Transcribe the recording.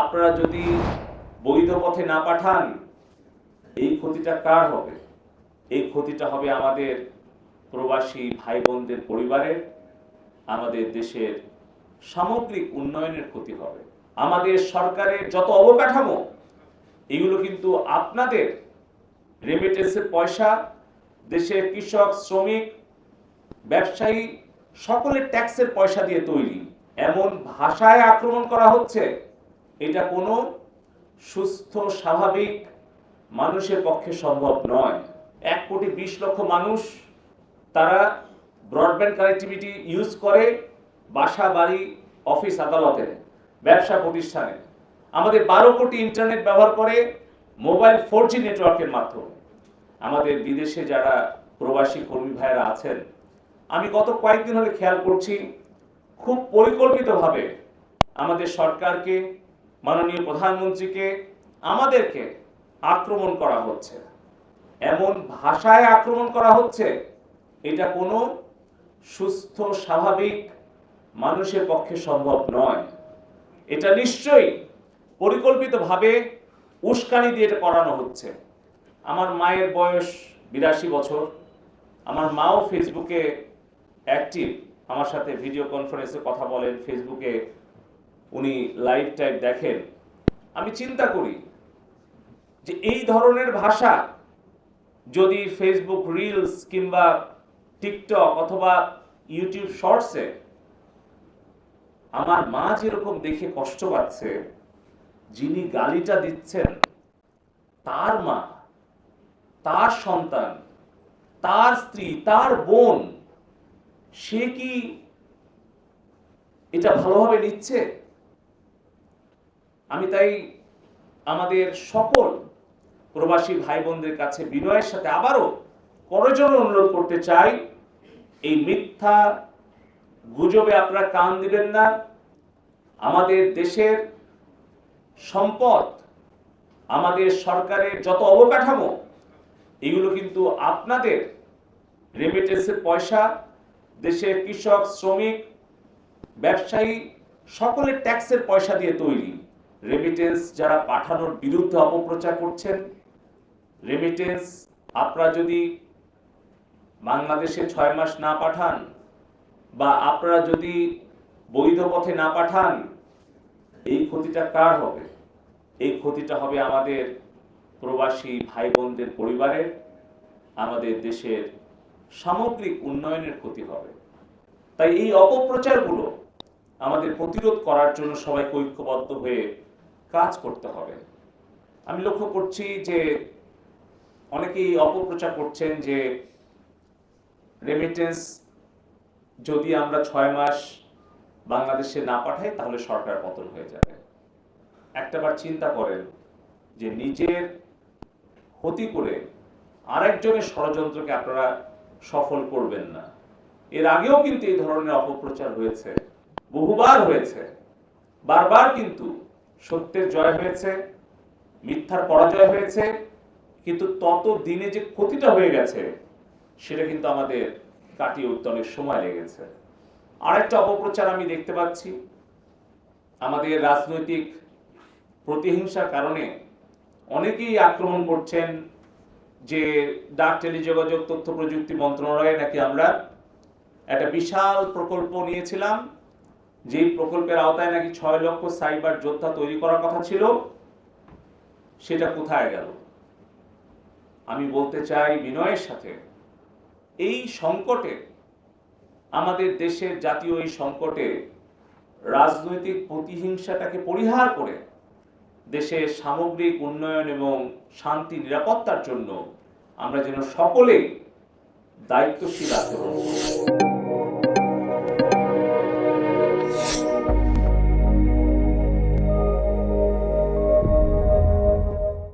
আপনারা যদি বৈধ পথে না পাঠান, এই ক্ষতিটা কার হবে? এই ক্ষতিটা হবে আমাদের প্রবাসী ভাই বোনদের পরিবারের, আমাদের দেশের সামগ্রিক উন্নয়নের ক্ষতি হবে। আমাদের সরকারের যত অবকাঠামো, এগুলো কিন্তু আপনাদের রেমিটেন্সের পয়সা, দেশের কৃষক, শ্রমিক, ব্যবসায়ী, সকলের ট্যাক্সের পয়সা দিয়ে তৈরি। এমন ভাষায় আক্রমণ করা হচ্ছে এটা কোনো সুস্থ, স্বাভাবিক মানুষের পক্ষে সম্ভব নয়। এক কোটি বিশ লক্ষ মানুষ তারা ব্রডব্যান্ড কানেক্টিভিটি ইউজ করে বাসা, বাড়ি অফিস আদালতে, ব্যবসা প্রতিষ্ঠানে। আমাদের বারো কোটি ইন্টারনেট ব্যবহার করে মোবাইল ফোর জি নেটওয়ার্কের মাধ্যমে। আমাদের বিদেশে যারা প্রবাসী কর্মী ভাইয়েরা আছেন, আমি গত কয়েকদিন হলে খেয়াল করছি, খুব পরিকল্পিতভাবে আমাদের সরকারকে মাননীয় প্রধানমন্ত্রীকে আমাদেরকে আক্রমণ করা হচ্ছে। এমন ভাষায় আক্রমণ করা হচ্ছে, এটা কোনো সুস্থ, স্বাভাবিক মানুষের পক্ষে সম্ভব নয়। এটা নিশ্চয়ই পরিকল্পিতভাবে উস্কানি দিয়ে এটা করানো হচ্ছে। আমার মায়ের বয়স বিরাশি বছর। আমার মাও ফেসবুকে অ্যাক্টিভ। আমার সাথে ভিডিও কনফারেন্সে কথা বলেন, ফেসবুকে উনি লাইভ টাইপ দেখেন, আমি চিন্তা করি যে এই ধরনের ভাষা যদি ফেসবুক রিলস কিংবা টিকটক অথবা ইউটিউব শর্টসে আমার মা যেরকম দেখে কষ্ট পাচ্ছে, যিনি গালিটা দিচ্ছেন, তার মা, তার সন্তান, তার স্ত্রী, তার বোন, সে কি এটা ভালোভাবে নিচ্ছে? আমি তাই আমাদের সকল প্রবাসী ভাই বোনদের কাছে বিনয়ের সাথে আবারও করজোর অনুরোধ করতে চাই, এই মিথ্যা গুজবে আপনারা কান দিবেন না। আমাদের দেশের সম্পদ, আমাদের সরকারের যত অবকাঠামো, এগুলো কিন্তু আপনাদের রেমিটেন্সের পয়সা। দেশের কৃষক, শ্রমিক, ব্যবসায়ী, সকলের ট্যাক্সের পয়সা দিয়ে তৈরি। রেমিটেন্স যারা পাঠানোর বিরুদ্ধে অপপ্রচার করছেন রেমিটেন্স আপনারা যদি বাংলাদেশে ছয় মাস না পাঠান বা আপনারা যদি বৈধ পথে না পাঠান, এই ক্ষতিটা কার হবে? এই ক্ষতিটা হবে আমাদের প্রবাসী ভাই বোনদের পরিবারের, আমাদের দেশের সামগ্রিক উন্নয়নের ক্ষতি হবে। তাই এই অপপ্রচারগুলো আমাদের প্রতিরোধ করার জন্য সবাইকে ঐক্যবদ্ধ হয়ে কাজ করতে হবে। আমি লক্ষ্য করছি যে অনেকেই অপপ্রচার করছেন যে রেমিটেন্স যদি আমরা ছয় মাস বাংলাদেশে না পাঠাই, তাহলে সরকার পতন হয়ে যাবে। একটাবার চিন্তা করেন যে নিজের ক্ষতি করে আরেকজনের ষড়যন্ত্রকে আপনারা সফল করবেন না। এর আগেও কিন্তু এই ধরনের অপপ্রচার হয়েছে, বহুবার হয়েছে, বারবার কিন্তু সত্যের জয় হয়েছে, মিথ্যার পরাজয় হয়েছে, কিন্তু তত দিনে যে ক্ষতিটা হয়ে গেছে, সেটা কিন্তু আমাদের কাটিয়ে উঠতে অনেক সময় লেগেছে। আরেকটা অপপ্রচার আমি দেখতে পাচ্ছি। আমাদের রাজনৈতিক প্রতিহিংসার কারণে অনেকেই আক্রমণ করছেন যে ডাক, টেলিযোগাযোগ, তথ্য প্রযুক্তি মন্ত্রণালয়ে নাকি আমরা একটা বিশাল প্রকল্প নিয়েছিলাম। যেই প্রকল্পের আওতায় নাকি ছয় লক্ষ সাইবার যোদ্ধা তৈরি করার কথা ছিল, সেটা কোথায় গেল? আমি বলতে চাই বিনয়ের সাথে, এই সংকটে, আমাদের দেশের জাতীয় এই সংকটে রাজনৈতিক প্রতিহিংসাটাকে পরিহার করে দেশের সামগ্রিক উন্নয়ন এবং শান্তি, নিরাপত্তার জন্য আমরা যেন সকলেই দায়িত্বশীল আচরণ